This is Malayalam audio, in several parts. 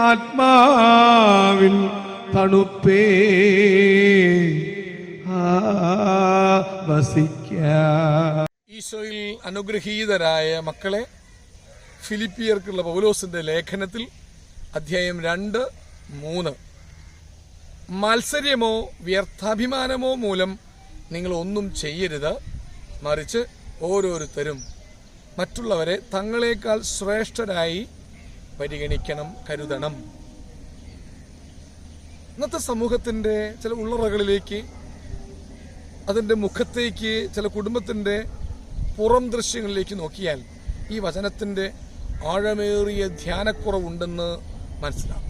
ആത്മാവിൻ തണുപ്പേ. ഈശോയിൽ അനുഗ്രഹീതരായ മക്കളെ ഫിലിപ്പിയർക്കുള്ള പൗലോസിന്റെ ലേഖനത്തിൽ അധ്യായം രണ്ട് മൂന്ന്. മത്സര്യമോ വ്യർത്ഥാഭിമാനമോ മൂലം നിങ്ങൾ ഒന്നും ചെയ്യരുത്. മറിച്ച് ഓരോരുത്തരും മറ്റുള്ളവരെ തങ്ങളെക്കാൾ ശ്രേഷ്ഠരായി പരിഗണിക്കണം കരുതണം. ഇന്നത്തെ സമൂഹത്തിന്റെ ചില ഉള്ളറകളിലേക്ക് അതിന്റെ മുഖത്തേക്ക് ചില കുടുംബത്തിന്റെ പുറം ദൃശ്യങ്ങളിലേക്ക് നോക്കിയാൽ ഈ വചനത്തിന്റെ ആഴമേറിയ ധ്യാനക്കുറവുണ്ടെന്ന് മനസ്സിലാവും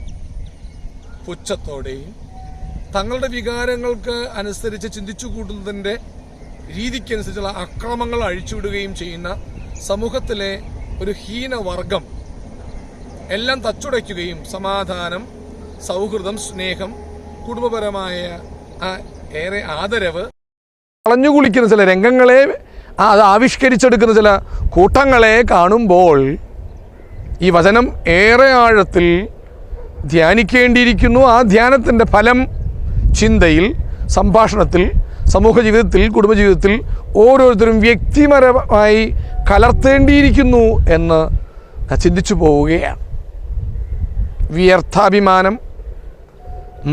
പുച്ഛത്തോടെയും തങ്ങളുടെ വികാരങ്ങൾക്ക് അനുസരിച്ച് ചിന്തിച്ചു കൂട്ടുന്നതിന്റെ രീതിക്കനുസരിച്ചുള്ള അക്രമങ്ങൾ അഴിച്ചുവിടുകയും ചെയ്യുന്ന സമൂഹത്തിലെ ഒരു ഹീനവർഗം എല്ലാം തച്ചുടയ്ക്കുകയും സമാധാനം സൗഹൃദം സ്നേഹം കുടുംബപരമായ ഏറെ ആദരവ്. കളഞ്ഞു കുളിക്കുന്ന ചില രംഗങ്ങളെ അത് ആവിഷ്കരിച്ചെടുക്കുന്ന ചില കൂട്ടങ്ങളെ കാണുമ്പോൾ ഈ വചനം ഏറെ ആഴത്തിൽ ധ്യാനിക്കേണ്ടിയിരിക്കുന്നു. ആ ധ്യാനത്തിന്റെ ഫലം ചിന്തയിൽ സംഭാഷണത്തിൽ സമൂഹ ജീവിതത്തിൽ കുടുംബജീവിതത്തിൽ ഓരോരുത്തരും വ്യക്തിപരമായി കലർത്തേണ്ടിയിരിക്കുന്നു എന്ന് ചിന്തിച്ചു പോവുകയാണ്. വ്യർത്ഥാഭിമാനം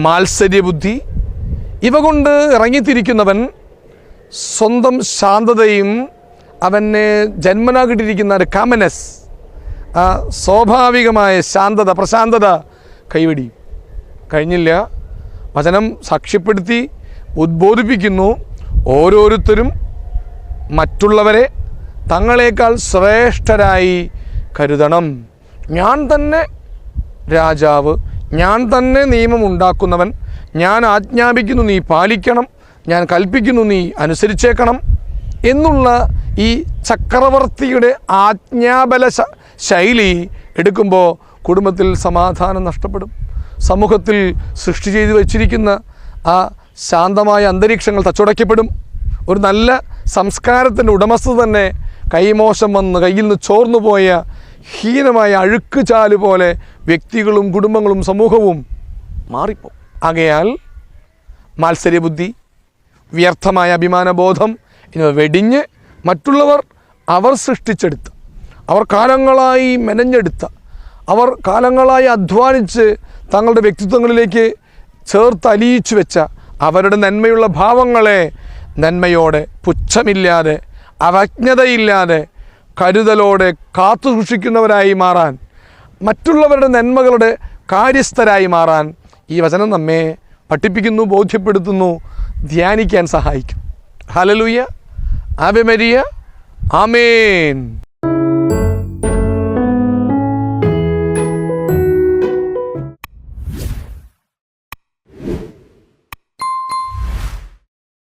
മാത്സര്യബുദ്ധി ഇവ കൊണ്ട് ഇറങ്ങിത്തിരിക്കുന്നവൻ സ്വന്തം ശാന്തതയും അവന് ജന്മനാ കിട്ടിയിരിക്കുന്ന ഒരു കാമനസ് ആ സ്വാഭാവികമായ ശാന്തത പ്രശാന്തത കൈവടി കഴിഞ്ഞില്ല. വചനം സാക്ഷ്യപ്പെടുത്തി ഉദ്ബോധിപ്പിക്കുന്നു ഓരോരുത്തരും മറ്റുള്ളവരെ തങ്ങളെക്കാൾ ശ്രേഷ്ഠരായി കരുതണം. ഞാൻ തന്നെ രാജാവ് ഞാൻ തന്നെ നിയമം ഉണ്ടാക്കുന്നവൻ. ഞാൻ ആജ്ഞാപിക്കുന്നു നീ പാലിക്കണം. ഞാൻ കൽപ്പിക്കുന്നു നീ അനുസരിച്ചേക്കണം. എന്നുള്ള ഈ ചക്രവർത്തിയുടെ ആജ്ഞാബല ശൈലി എടുക്കുമ്പോൾ കുടുംബത്തിൽ സമാധാനം നഷ്ടപ്പെടും. സമൂഹത്തിൽ സൃഷ്ടി ചെയ്തു വച്ചിരിക്കുന്ന ആ ശാന്തമായ അന്തരീക്ഷങ്ങൾ തച്ചുടയ്ക്കപ്പെടും. ഒരു നല്ല സംസ്കാരത്തിന്റെ ഉടമസ്ഥ തന്നെ കൈമോശം വന്ന് കയ്യിൽ നിന്ന് ചോർന്നു പോയ ഹീനമായ അഴുക്ക് ചാൽ പോലെ വ്യക്തികളും കുടുംബങ്ങളും സമൂഹവും മാറിപ്പോകും. ആകയാൽ മാത്സര്യബുദ്ധി വ്യർത്ഥമായ അഭിമാനബോധം എന്നിവ വെടിഞ്ഞ് മറ്റുള്ളവർ അവർ സൃഷ്ടിച്ചെടുത്ത അവർ കാലങ്ങളായി മെനഞ്ഞെടുത്ത അവർ കാലങ്ങളായി അധ്വാനിച്ച് തങ്ങളുടെ വ്യക്തിത്വങ്ങളിലേക്ക് ചേർത്തലിയിച്ചു വെച്ച അവരുടെ നന്മയുള്ള ഭാവങ്ങളെ നന്മയോടെ പുച്ഛമില്ലാതെ അവജ്ഞതയില്ലാതെ കരുതലോടെ കാത്തു സൂക്ഷിക്കുന്നവരായി മാറാൻ മറ്റുള്ളവരുടെ നന്മകളുടെ കാര്യസ്ഥരായി മാറാൻ ഈ വചനം നമ്മെ പഠിപ്പിക്കുന്നു ബോധ്യപ്പെടുത്തുന്നു ധ്യാനിക്കാൻ സഹായിക്കും. Hallelujah Ave Maria amen.